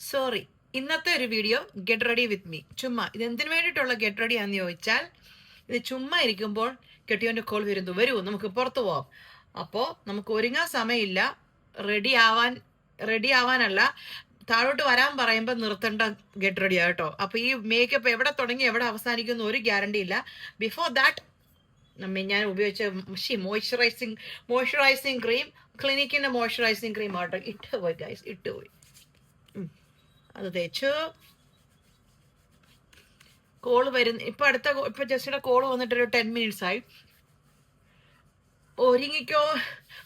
Sorry ഇന്നത്തെ ഒരു video get ready with me ചുമ്മാ ഇത് എന്തിനു വേണ്ടിയിട്ടുള്ള ഗെറ്റ് റെഡി ആണെന്ന് ചോദിച്ചാൽ ഇത് ചുമ്മാ ഇരിക്കുമ്പോൾ കെട്ടിയോന്റെ കോൾ വരുന്നു. വരൂ നമുക്ക് പുറത്തു പോവാം. അപ്പോൾ നമുക്ക് ഒരുങ്ങാൻ സമയമില്ല. റെഡി ആവാൻ റെഡി ആവാനല്ല. താഴോട്ട് വരാൻ പറയുമ്പോൾ നിർത്തേണ്ട ഗെറ്റ് റെഡി ആട്ടോ അപ്പോൾ ഈ മേക്കപ്പ് എവിടെ തുടങ്ങി എവിടെ അവസാനിക്കുന്നു ഒരു ഗ്യാരണ്ടി ഇല്ല. ബിഫോർ ദാറ്റ് നമ്മ ഞാൻ ഉപയോഗിച്ച ഷി മോയ്സ്ചറൈസിങ് മോയ്സ്ചറൈസിങ് ക്രീം ക്ലിനിക്കിന്റെ മോയ്സ്ചറൈസിങ് ക്രീം ആട്ടോ ഇട്ട് പോയി ഗൈസ് ഇട്ട് പോയി. അത് തേച്ചു. കോൾ വരുന്ന ഇപ്പൊ അടുത്ത ഇപ്പൊ ജസ്റ്റിയുടെ കോൾ വന്നിട്ട് ഒരു ടെൻ മിനിറ്റ്സ് ആയി. ഒരുങ്ങിക്കോ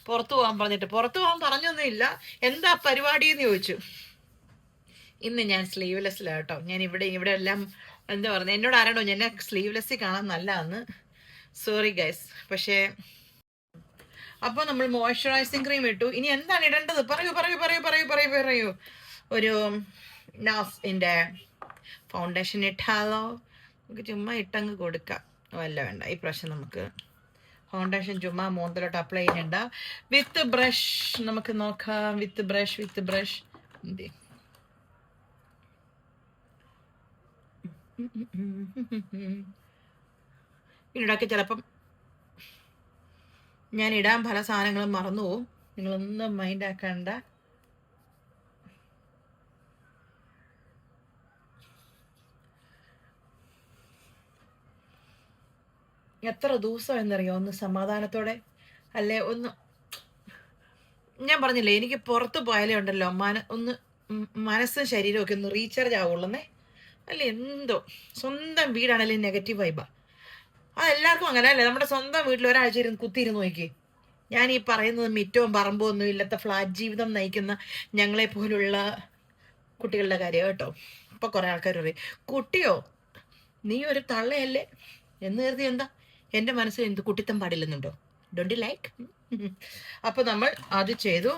പുറത്തു പോകാൻ പറഞ്ഞിട്ട്. പുറത്തു പോകാൻ പറഞ്ഞൊന്നുമില്ല. എന്താ പരിപാടി എന്ന് ചോദിച്ചു. ഇന്ന് ഞാൻ സ്ലീവ്ലെസ്സിലാണ് കേട്ടോ. ഞാൻ ഇവിടെ ഇവിടെ എല്ലാം എന്താ പറഞ്ഞത് എന്നോട് ആരാണോ എന്നെ സ്ലീവ്ലെസ്സിൽ കാണാൻ നല്ലതാന്ന്. സോറി ഗൈസ് പക്ഷേ അപ്പോൾ നമ്മൾ മോയ്സ്ചറൈസിങ് ക്രീം ഇട്ടു. ഇനി എന്താണ് ഇടേണ്ടത്? പറയൂ പറയൂ പറയൂ പറയൂ പറയൂ പറയൂ. ഒരു നാസിന്റെ ഫൗണ്ടേഷൻ ഇട്ടാലോ? നമുക്ക് ചുമ്മാ ഇട്ടങ്ങ് കൊടുക്കാം. അല്ല വേണ്ട. ഈ പ്രാവശ്യം നമുക്ക് ഫൗണ്ടേഷൻ ചുമ്മാ മൂന്നിലോട്ട് അപ്ലൈ ചെയ്യണ്ട. വിത്ത് ബ്രഷ് നമുക്ക് നോക്കാം. വിത്ത് ബ്രഷ് വിത്ത് ബ്രഷ് എന്തി? പിന്നീടൊക്കെ ചിലപ്പം ഞാൻ ഇടാൻ പല സാധനങ്ങളും മറന്നു പോവും നിങ്ങളൊന്നും മൈൻഡ് ആക്കണ്ട. എത്ര ദിവസം എന്നറിയോ? ഒന്ന് സമാധാനത്തോടെ. അല്ലെ? ഒന്ന് ഞാൻ പറഞ്ഞില്ലേ എനിക്ക് പുറത്ത് പോയാലേ ഉണ്ടല്ലോ. മന ഒന്ന് മനസ്സും ശരീരവും ഒക്കെ ഒന്ന് റീചാർജ് ആവുള്ളന്നേ. അല്ല? എന്തോ. സ്വന്തം വീടാണല്ലേ നെഗറ്റീവ് വൈബാ അതെല്ലാവർക്കും അങ്ങനെ അല്ലേ? നമ്മുടെ സ്വന്തം വീട്ടിൽ ഒരാഴ്ച ഇരുന്ന് കുത്തിയിരുന്ന് നോക്കി ഞാൻ ഈ പറയുന്നത് മിറ്റവും പറമ്പോ ഒന്നും ഇല്ലാത്ത ഫ്ലാറ്റ് ജീവിതം നയിക്കുന്ന ഞങ്ങളെ പോലുള്ള കുട്ടികളുടെ കാര്യം കേട്ടോ. ഇപ്പൊ കുറെ ആൾക്കാർ പറയും കുട്ടിയോ നീ ഒരു തള്ളയല്ലേ? എന്ന് കരുതി എന്താ? എന്റെ മനസ്സിൽ എന്ത് കുട്ടിത്തം പാടില്ലെന്നുണ്ടോ? ഡോണ്ട് ലൈക്ക് അപ്പൊ നമ്മൾ അത് ചെയ്തു.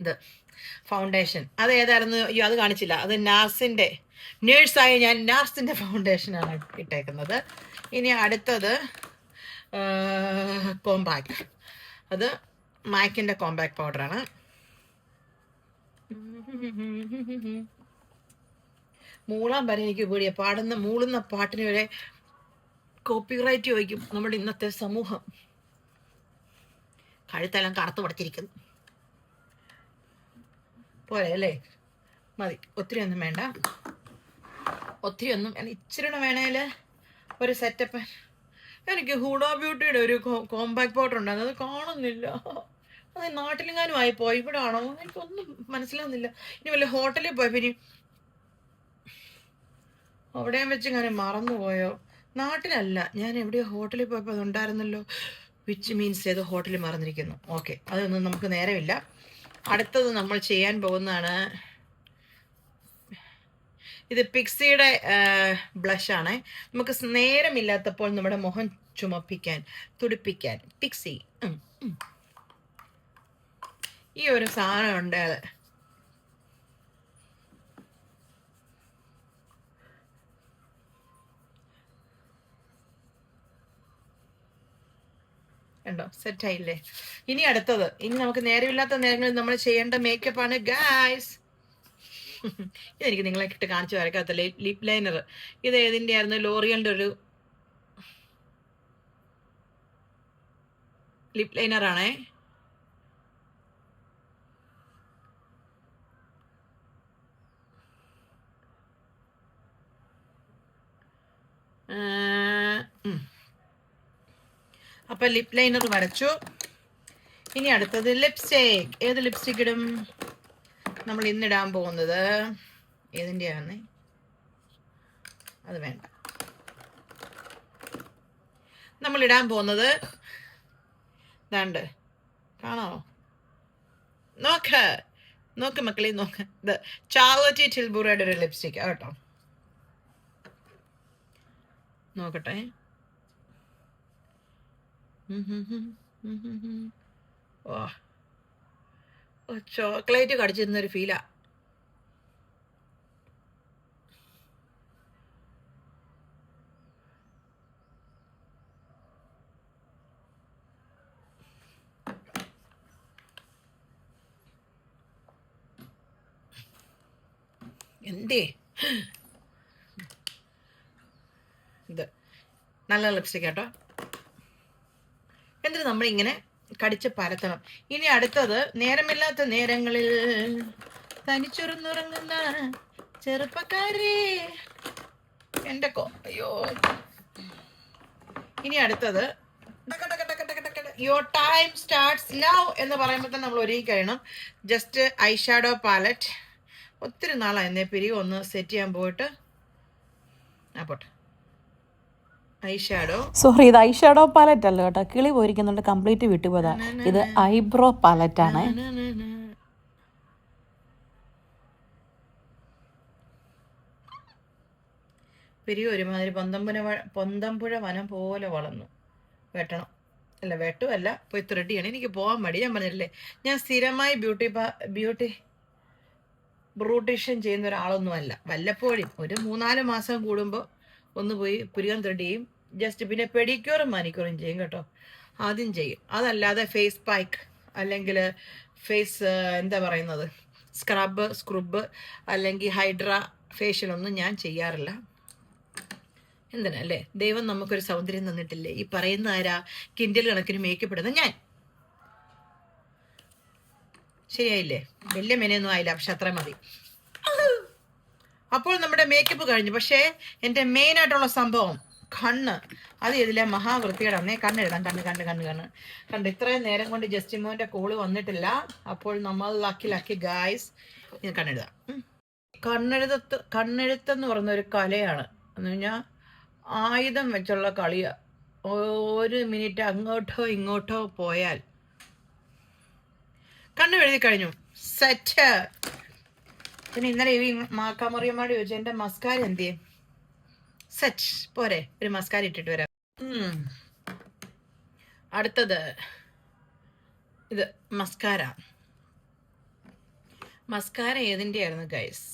ഇത് ഫൗണ്ടേഷൻ അത് ഏതായിരുന്നു? അയ്യോ അത് കാണിച്ചില്ല. അത് നാർസിന്റെ നേഴ്സായി ഞാൻ നാസിന്റെ ഫൗണ്ടേഷൻ ആണ് ഇട്ടേക്കുന്നത്. ഇനി അടുത്തത് കോമ്പാക്ട് അത് മാക്കിന്റെ കോമ്പാക്ട് പൗഡറാണ് മൂളാൻ വരെ എനിക്ക് പേടിയ. പാടുന്ന മൂളുന്ന പാട്ടിന് വരെ കോപ്പിറൈറ്റ് ചോദിക്കും. നമ്മുടെ ഇന്നത്തെ സമൂഹം. കഴുത്തെല്ലാം കറുത്ത് പഠിച്ചിരിക്കുന്നു പോരെ അല്ലേ? മതി. ഒത്തിരി ഒന്നും വേണ്ട. ഒത്തിരി ഒന്നും ഇച്ചിരി വേണേൽ ഒരു സെറ്റപ്പ് എനിക്ക് ഹൂഡോ ബ്യൂട്ടിയുടെ ഒരു കോമ്പാക്ട് പൗഡർ ഉണ്ടായിരുന്നു അത് കാണുന്നില്ല. അത് നാട്ടിലെങ്ങാനും ആയി പോയി ഇവിടെ ആണോ എനിക്കൊന്നും മനസ്സിലാവുന്നില്ല. ഇനി വല്ല ഹോട്ടലിൽ പോയി. ഇനി അവിടെയും വെച്ച് ഞാൻ മറന്നുപോയോ? നാട്ടിലല്ല. ഞാൻ എവിടെയോ ഹോട്ടലിൽ പോയപ്പോൾ അതുണ്ടായിരുന്നല്ലോ. വിച്ച് മീൻസ് ഏത് ഹോട്ടലിൽ മറന്നിരിക്കുന്നു. ഓക്കെ അതൊന്നും നമുക്ക് നേരമില്ല. അടുത്തത് നമ്മൾ ചെയ്യാൻ പോകുന്നതാണ് ഇത് പിക്സിയുടെ ബ്ലഷാണ് നമുക്ക് നേരമില്ലാത്തപ്പോൾ നമ്മുടെ മുഖം ചുമപ്പിക്കാൻ തുടിപ്പിക്കാൻ പിക്സി. ഈ ഒരു സാധനം ഉണ്ട് ഉണ്ടോ സെറ്റ് ആയില്ലേ? ഇനി അടുത്തത്. ഇനി നമുക്ക് നേരമില്ലാത്ത നേരങ്ങളിൽ നമ്മൾ ചെയ്യേണ്ട മേക്കപ്പ് ആണ് ഗായ്സ് ഇതെനിക്ക് നിങ്ങളെ കിട്ട് കാണിച്ചു വരക്കാത്ത ലിപ് ലൈനർ ഇത് ഏതിന്റെ ആയിരുന്നു ലോറിയലിന്റെ ഒരു ലിപ് ലൈനർ ആണേ. ഉം. അപ്പൊ ലിപ് ലൈനർ വരച്ചു. ഇനി അടുത്തത് ലിപ്സ്റ്റിക് ഏത് ലിപ്സ്റ്റിക് ഇടും? നമ്മൾ ഇന്നിടാൻ പോകുന്നത് ഏതിന്റെയാണ് അത് വേണ്ട. നമ്മൾ ഇടാൻ പോകുന്നത് ഇതാണ്ട്. കാണാമോ നോക്ക്. നോക്ക് മക്കളെ നോക്ക്. ഇത് ചാർലറ്റി ടിൽബുറയുടെ ഒരു ലിപ്സ്റ്റിക് കേട്ടോ. നോക്കട്ടെ. ഓ ചോക്ലേറ്റ് കടിച്ചിരുന്നൊരു ഫീലാ എന്തേ നല്ല ലിപ്സ്റ്റിക് കേട്ടോ എന്നിട്ട് നമ്മളിങ്ങനെ കടിച്ച് പരത്തണം? ഇനി അടുത്തത് നേരമില്ലാത്ത നേരങ്ങളിൽ തനിച്ചുറന്നുറങ്ങുന്ന ചെറുപ്പക്കാരി. എന്റെ കോ അയ്യോ. ഇനി അടുത്തത് യുവർ ടൈം സ്റ്റാർട്ട്സ് ലവ് എന്ന് പറയുമ്പോൾ തന്നെ നമ്മൾ ഒരുങ്ങി കഴിയണം. ജസ്റ്റ് ഐ ഷാഡോ പാലറ്റ് ഒത്തിരി നാളായി. എന്നേ പിരിവ് ഒന്ന് സെറ്റ് ചെയ്യാൻ പോയിട്ട്. ആ പോട്ടെ. സോറി ഇത് ഐ ഷാഡോ പാലറ്റ് അല്ല കേട്ടോ. കിളി പോയിരിക്കുന്നുണ്ട് കംപ്ലീറ്റ് വിട്ടുപോയതാ. ഇത് ഐബ്രോ പാലറ്റ് ആണ്. പിരിവ് ഒരുമാതിരി പൊന്തമ്പുര വ- പൊന്തമ്പുഴ വനം പോലെ വളർന്നു. വെട്ടണം. അല്ല വെട്ടുമല്ല പോയി ത്രെഡിയാണ് എനിക്ക് പോകാൻ മടി. ഞാൻ പറഞ്ഞില്ലേ ഞാൻ സ്ഥിരമായി ബ്യൂട്ടി ബ്യൂട്ടി ബ്രൂട്ടീഷ്യൻ ചെയ്യുന്ന ഒരാളൊന്നുമല്ല. വല്ലപ്പോഴും ഒരു മൂന്നാൽ മാസം കൂടുമ്പോൾ ഒന്ന് പോയി ത്രെഡ് ചെയ്യും ജസ്റ്റ് പിന്നെ പെഡിക്യൂറും മാനിക്യൂറും ചെയ്യും കേട്ടോ. ആദ്യം ചെയ്യും. അതല്ലാതെ ഫേസ് പാക്ക് അല്ലെങ്കിൽ ഫേസ് എന്താ പറയുന്നത്? സ്ക്രബ് സ്ക്രബ് അല്ലെങ്കിൽ ഹൈഡ്ര ഫേഷ്യലൊന്നും ഞാൻ ചെയ്യാറില്ല. എന്തിനല്ലേ ദൈവം നമുക്കൊരു സൗന്ദര്യം തന്നിട്ടില്ലേ? ഈ പറയുന്ന ആരാ? കിൻഡൽ കണക്കിന് മേക്കപ്പെടുന്ന ഞാൻ. ശരിയായില്ലേ? വലിയ മെനയൊന്നും ആയില്ല പക്ഷെ അത്ര മതി. അപ്പോൾ നമ്മുടെ മേക്കപ്പ് കഴിഞ്ഞു. പക്ഷേ എന്റെ മെയിൻ ആയിട്ടുള്ള സംഭവം കണ്ണ്. അത് ഇതിലെ അന്നേ കണ്ണ് എഴുതാം കണ്ണ് കണ്ണ് കണ്ണ് കണ്ണ്. കണ്ട് ഇത്രയും നേരം കൊണ്ട് ജസ്റ്റിൻ മോന്റെ കോൾ വന്നിട്ടില്ല. അപ്പോൾ നമ്മൾ ലക്കി ലക്കി ഗായ്സ് കണ്ണെഴുതാം. കണ്ണെഴുതത്ത് കണ്ണെഴുത്തെന്ന് പറയുന്ന ഒരു കലയാണ്. എന്ന് പറഞ്ഞാൽ ആയുധം വെച്ചുള്ള കളിയാണ് ഒരു മിനിറ്റ് അങ്ങോട്ടോ ഇങ്ങോട്ടോ പോയാൽ. കണ്ണു എഴുതി കഴിഞ്ഞു. സെറ്റ് പിന്നെ ഇന്നലെ ഈ മാക്കാമറിയമ്മയോട് ചോദിച്ചു എന്റെ മസ്കാര എന്തിയെ? സച്ച് പോരെ ഒരു മസ്കാര ഇട്ടിട്ട് വരാം. അടുത്തത് ഇത് മസ്കാര. മസ്കാര ഏതിന്റെ ആയിരുന്നു ഗൈസ്?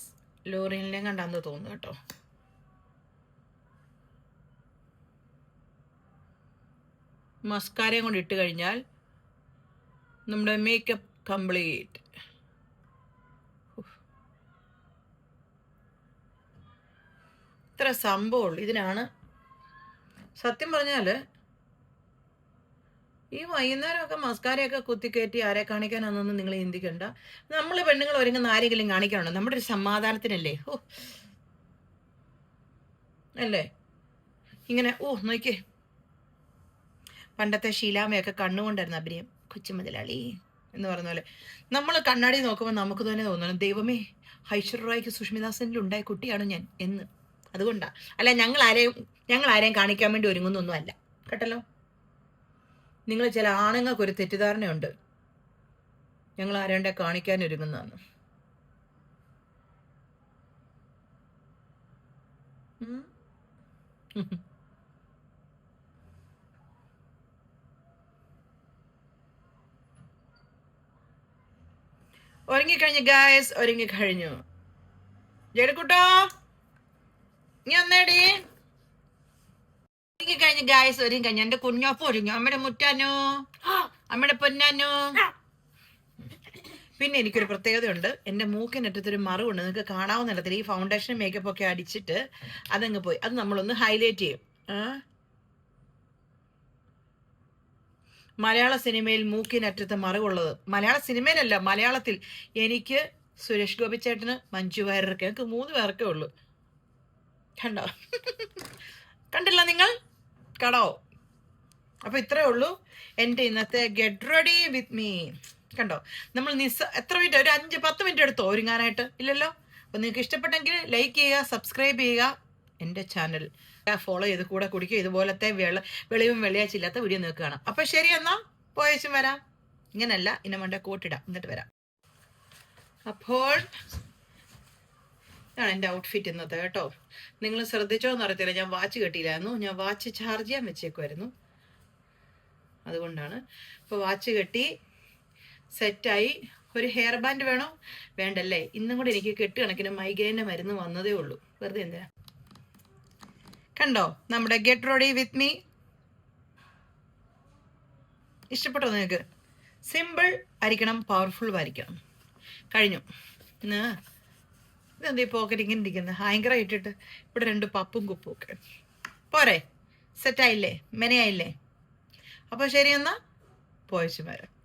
ലോറിയിലെ കണ്ടാന്ന് തോന്നുന്നു കേട്ടോ. മസ്കാരയും കൊണ്ട് ഇട്ട് കഴിഞ്ഞാൽ നമ്മുടെ മേക്കപ്പ് കംപ്ലീറ്റ് ഇത്ര സംഭവമുള്ളൂ ഇതിനാണ് സത്യം പറഞ്ഞാൽ ഈ വൈകുന്നേരമൊക്കെ മസ്കാരയൊക്കെ കുത്തിക്കയറ്റി ആരെ കാണിക്കാനാണെന്നൊന്നും നിങ്ങൾ ചിന്തിക്കണ്ട. നമ്മൾ പെണ്ണുങ്ങൾ ഒരുങ്ങുന്ന ആരെങ്കിലും കാണിക്കണോ നമ്മുടെ ഒരു സമാധാനത്തിനല്ലേ? ഓ അല്ലേ? ഇങ്ങനെ ഓ നോക്കിയേ. പണ്ടത്തെ ശീലാമയൊക്കെ കണ്ണുകൊണ്ടായിരുന്നു അഭിനയം. കൊച്ചു മുതലാളി എന്ന് പറഞ്ഞ പോലെ. നമ്മൾ കണ്ണാടി നോക്കുമ്പോൾ നമുക്ക് തന്നെ തോന്നണം ദൈവമേ ഐശ്വര്യറായിക്ക് സുഷ്മിദാസനിൽ ഉണ്ടായ കുട്ടിയാണ് ഞാൻ എന്ന്. അതുകൊണ്ടാ. അല്ല ഞങ്ങൾ ആരെയും ഞങ്ങൾ ആരെയും കാണിക്കാൻ വേണ്ടി ഒരുങ്ങുന്നൊന്നും അല്ല കേട്ടല്ലോ? നിങ്ങൾ ചില ആണുങ്ങൾക്ക് ഒരു തെറ്റിദ്ധാരണയുണ്ട്. ഞങ്ങൾ ആരേണ്ട കാണിക്കാൻ ഒരുങ്ങുന്നതെന്ന്. ഒരുങ്ങിക്കഴിഞ്ഞു ഗായസ് ഒരുങ്ങിക്കഴിഞ്ഞു. ജഡക്കുട്ടോ നീ ഒന്നേടി കഴിഞ്ഞ് ഗായസ് ഒരുങ്ങി കഴിഞ്ഞു. എന്റെ കുഞ്ഞോപ്പ് ഒരുങ്ങി. അമ്മയുടെ മുറ്റാനോ. അമ്മയുടെ പൊന്നാനോ. പിന്നെ എനിക്കൊരു പ്രത്യേകതയുണ്ട്. എന്റെ മൂക്കിനറ്റത്തൊരു മറുണ്ട് നിങ്ങൾക്ക് കാണാവുന്ന ഈ ഫൗണ്ടേഷൻ മേക്കപ്പ് ഒക്കെ അടിച്ചിട്ട് അതങ്ങ് പോയി. അത് നമ്മളൊന്ന് ഹൈലൈറ്റ് ചെയ്യും. മലയാള സിനിമയിൽ മൂക്കിനറ്റത്ത് മറുകുള്ളത് മലയാള സിനിമയിലല്ല മലയാളത്തിൽ എനിക്ക് സുരേഷ് ഗോപി ചേട്ടന് മഞ്ജു വാര്യർക്ക്. എനിക്ക് മൂന്ന് പേർക്കേ ഉള്ളൂ. കണ്ടോ? കണ്ടില്ല നിങ്ങൾ? കടോ. അപ്പോൾ ഇത്രേ ഉള്ളൂ. എന്റെ ഇന്നത്തെ ഗെറ്റ് റെഡി വിത്ത് മീ കണ്ടോ? നമ്മൾ നിസ് എത്ര മിനിറ്റ് ഒരു അഞ്ച് പത്ത് മിനിറ്റ് എടുത്തോ ഒരുങ്ങാനായിട്ട്? ഇല്ലല്ലോ? അപ്പോൾ നിങ്ങൾക്ക് ഇഷ്ടപ്പെട്ടെങ്കിൽ ലൈക്ക് ചെയ്യുക സബ്സ്ക്രൈബ് ചെയ്യുക. എന്റെ ചാനൽ ഫോളോ ചെയ്ത് കൂടെ കുടിക്കുക. ഇതുപോലത്തെ വെള വെളിവും വെള്ളിയാഴ്ച ഇല്ലാത്ത വീഡിയോ നിങ്ങൾക്ക് കാണാം. അപ്പോൾ ശരി എന്നാ പോയച്ചും വരാം. ഇങ്ങനല്ല ഇന്ന വേണ്ട കോട്ടിടാം. എന്നിട്ട് വരാം. അപ്പോൾ ഇതാണ് എന്റെ ഔട്ട്ഫിറ്റ് ഇന്നത്തെ കേട്ടോ. നിങ്ങൾ ശ്രദ്ധിച്ചോ എന്ന് അറിയത്തില്ല. ഞാൻ വാച്ച് കെട്ടിയില്ലായിരുന്നു. ഞാൻ വാച്ച് ചാർജ് ചെയ്യാൻ വെച്ചേക്കുമായിരുന്നു അതുകൊണ്ടാണ്. ഇപ്പോൾ വാച്ച് കെട്ടി സെറ്റായി ഒരു ഹെയർ ബാൻഡ് വേണോ? വേണ്ടല്ലേ? ഇന്നും കൂടെ എനിക്ക് കെട്ട് കണക്കിന് മൈഗ്രൈന്റെ മരുന്ന് വന്നതേ ഉള്ളൂ. വെറുതെ എന്തിനാ? കണ്ടോ? നമ്മുടെ ഗെറ്റ് റോഡി വിത്ത് മീ ഇഷ്ടപ്പെട്ടോ നിങ്ങൾക്ക്? സിമ്പിൾ ആയിരിക്കണം പവർഫുൾ ആയിരിക്കണം കഴിഞ്ഞു. ഇന്ന് ഇതെന്താ ഈ പോക്കറ്റ് ഇങ്ങനെ ഇരിക്കുന്നത് ഭയങ്കര ഇട്ടിട്ട് ഇവിടെ രണ്ട് പപ്പും കുപ്പും ഒക്കെ. പോരെ. സെറ്റായില്ലേ മെനയായില്ലേ? അപ്പോൾ ശരി എന്നാ. പോയച്ചു വരാം